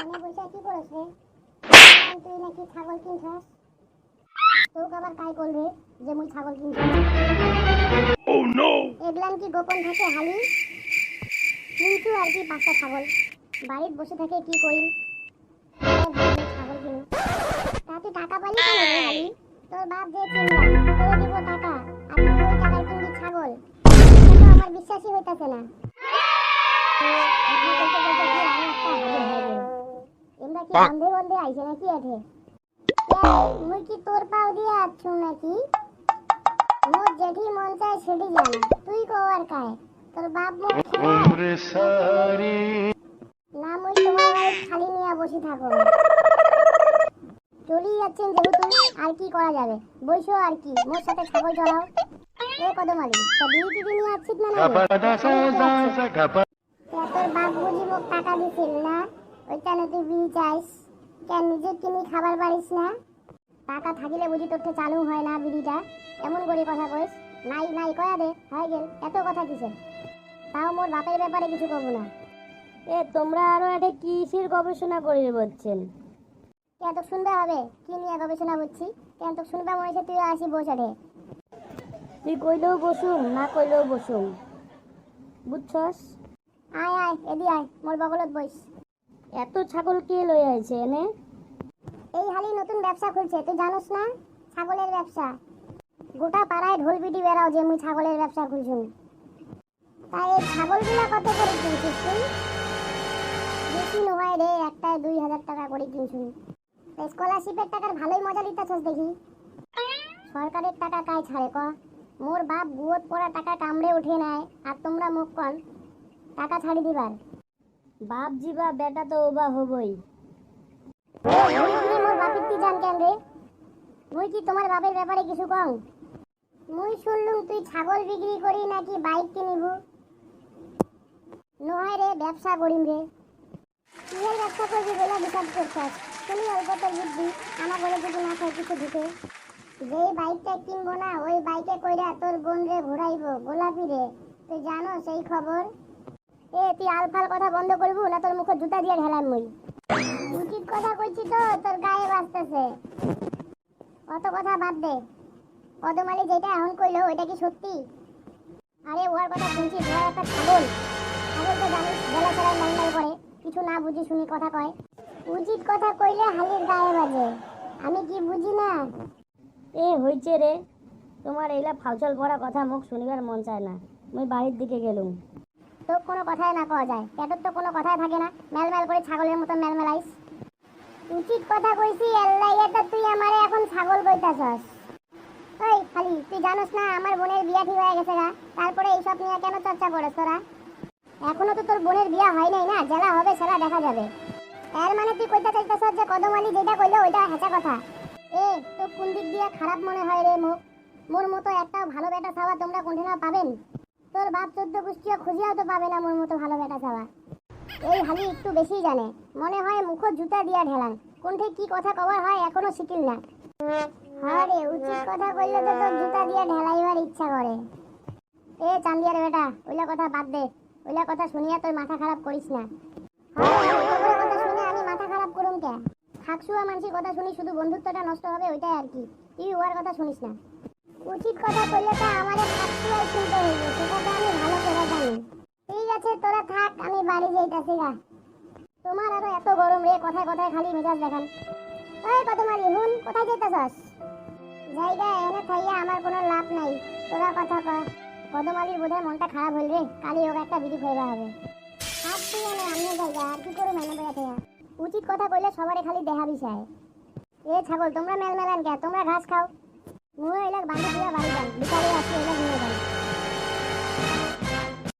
এনে বসে কি করিস রে তুই নাকি ছাগল কিনছাস? তোকে আবার কাই করবে যে মুই ছাগল কিনছাস Oh no! এগলান কি গোপন থাকে হালি? কিন্তু আর কি পাঁচটা ছাগল? বাড়িত বসে থেকে কি করিম? ছাগল কিনু তা তুই টাকা পালি কেন হালি? তোর বাপ যে চিন্তা তোর দিব টাকা আর তুই ওই টাকায় কিনবি ছাগল। আমার বিশ্বাসই হইতাছে না। নাকি গন্ধে গন্ধে আইছে নাকি এঠে? মুই কি তোর পাও দিয়ে আছো নাকি? মোর জেঠি মন চায় সেটি জানি। তুই কওয়ার কায়? তোর বাপ মোর না মুই তোমার খালি নিয়া বসে থাকো। চলি যাচ্ছেন যেহেতু আর কি করা যাবে? বসো আর কি মোর সাথে ছাগল চড়াও এ কদম আলী তা বিয়ে টিকে নিয়ে আসছিস না তোর বাপ বুঝি মোক টাকা দিছিল না? ওইখানে তুই বিড়ি চাইস কেন নিজে কিনি খাবার পারিস না? টাকা থাকিলে বুঝি তোর চালু হয় না বিড়িটা। এমন করে কথা কইস? নাই নাই কয়া দে হয়ে গেল। এত কথা কিসের? তাও মোর বাপের ব্যাপারে কিছু কব না। এ তোমরা আরও একটা কিসের গবেষণা করে বলছেন? কেন তো শুনবে হবে? কি নিয়ে গবেষণা করছি? কেন তো শুনবে মনে হচ্ছে তুই আসি বসে রে তুই কইলেও বসুম না কইলেও বসুম। বুঝছস? আয় আয় এদি আয় মোর বগলত বইস। এত ছাগল কে লই আইছে, এনে? এই হালি নতুন ব্যবসা খুলছে, তুই জানোস না? ছাগলের ব্যবসা। গোটা পাড়ায় ঢোল পিটি বেড়াও যে মুই ছাগলের ব্যবসা খুলছুম। তাই এই ছাগলগুলা কত করে কিনছিস তুই? বেশি নয় রে, একটায় দুই হাজার টাকা করে কিনছুম। স্কলারশিপের টাকার ভালোই মজা দিতেছস দেখি। সরকারের টাকা কায় ছাড়ে ক? মোর বাপ বুয়ত পড়া টাকা কামড়ে উঠে নেয়, আর তোমরা মুখ কন টাকা ছাড়ি দিবার। বাপ জিবা বেটা তো ওবা হবই। মোর বাপের জান কেন রে? মুই কি তোমার বাপের ব্যাপারে কিছু কম মুই শুনলুম তুই ছাগল বিক্রি করি নাকি বাইক কিনিবু? নহয় রে, ব্যবসা করিম রে। কিসের ব্যবসা করবি বলে হিসাব করছস? শুনি অল্প তোর বুদ্ধি, আমার বলে যদি না খাই কিছু ঢুকে যেই বাইকটা কিনবো না, ওই বাইকে কইরা তোর বোন রে ঘোরাইবো, গোলাপি রে। তুই জানো সেই খবর? এ, তুই আলফাল কথা বন্ধ করব, না তোর মুখে জুতা দিয়ে ঢেলাম মুই। উচিত কথা কইছি তো, তোর গায়ে বাজতেছে। অত কথা বাদ দে। কদমালি যেটা এখন কইলো, ওইটা কি সত্যি? আরে ওর কথা শুনছি ওর একটা ছাগল। ছাগল তো জানিস, বেলা ছাড়াই ল্যাংলাই করে। কিছু না বুঝি শুনি কথা কয়। উচিত কথা কইলে হালির গায়ে বাজে। আমি কি বুঝি না? এ, হইছে রে। তোমার এইলা ফাউচল পড়া কথা মুখ শুনিবার মন চায় না। মুই বাড়ির দিকে গেলুম। তোর কোনো কথাই না কওয়া যায়। পেটর তো কোনো কথাই থাকে না। মেলমেল করে ছাগলের মতো মেলমেলাইস উচিত কথা কইছি এল্লাই তো তুই আমারে এখন ছাগল কইতাছস। ওই খালি, তুই জানোস না আমার বোনের বিয়া ঠিক হয়ে গেছে গা। তারপরে এইসব নিয়ে কেন চর্চা করিস তোরা? এখনও তো তোর বোনের বিয়া হয় নাই না? জেলা হবে সেটা দেখা যাবে। এর মানে তুই কইতে চাইতেছস যে কদমালি যেটা কইলো ওইটা হেঁচা কথা। এ তো কোন দিক দিয়ে খারাপ মনে হয় রে মুখ? মোর মতো একটা ভালো বেটা ছাওয়া তোমরা কোনদিনও পাবেন? তোর বাপ চোদ্দ কুষ্টিয়া খুঁজিয়াও তো পাবে না মোর মতো ভালো বেটা ছাওয়া এই হালি একটু বেশি জানে। মনে হয় মুখ জুতা দিয়া ঢেলান কোনঠে কি কথা কবার হয় এখনও শিখিল না। আরে উচিত কথা কইলে তো তোর জুতা দিয়া ঢেলাইবার ইচ্ছা করে। এ চান্দিয়ার বেটা, ওইলা কথা বাদ দে। ওইলা কথা শুনিয়া তোর মাথা খারাপ করিস না। শুনে আমি মাথা খারাপ করুম কে? খাকসুয়া মানুষের কথা শুনি শুধু বন্ধুত্বটা নষ্ট হবে ওইটাই আর কি। তুই ওর কথা শুনিস না। উচিত কথা কইলে তো আমাদের খাকসুয়াই শুনতে হইবে, সেটা তো আমি ভালো করে জানি। ঠিক আছে, তোরা থাক, আমি বাড়ি যাইতাছি গা। তোমার আরও এত গরম রে, কথায় কথায় খালি মেজাজ দেখান। ওই কদমালি হুন, কোথায় যেতেছস জায়গা এনে থাইয়া আমার কোনো লাভ নাই। তোরা কথা ক। কদমালির বোধহয় মনটা খারাপ হইল রে কালি ওকে একটা বিধি খইবা হবে হাত তুই এনে আমি জায়গা আর কি করু মেনে বেড়া থাইয়া? উচিত কথা কইলে সবারে খালি দেহা বিষয়। এ ছাগল, তোমরা মেল মেলান কে? তোমরা ঘাস খাও। মুই এলাক বান্ধব দিয়া বাড়ি যান বিকালে আসি এলাক নিয়ে যান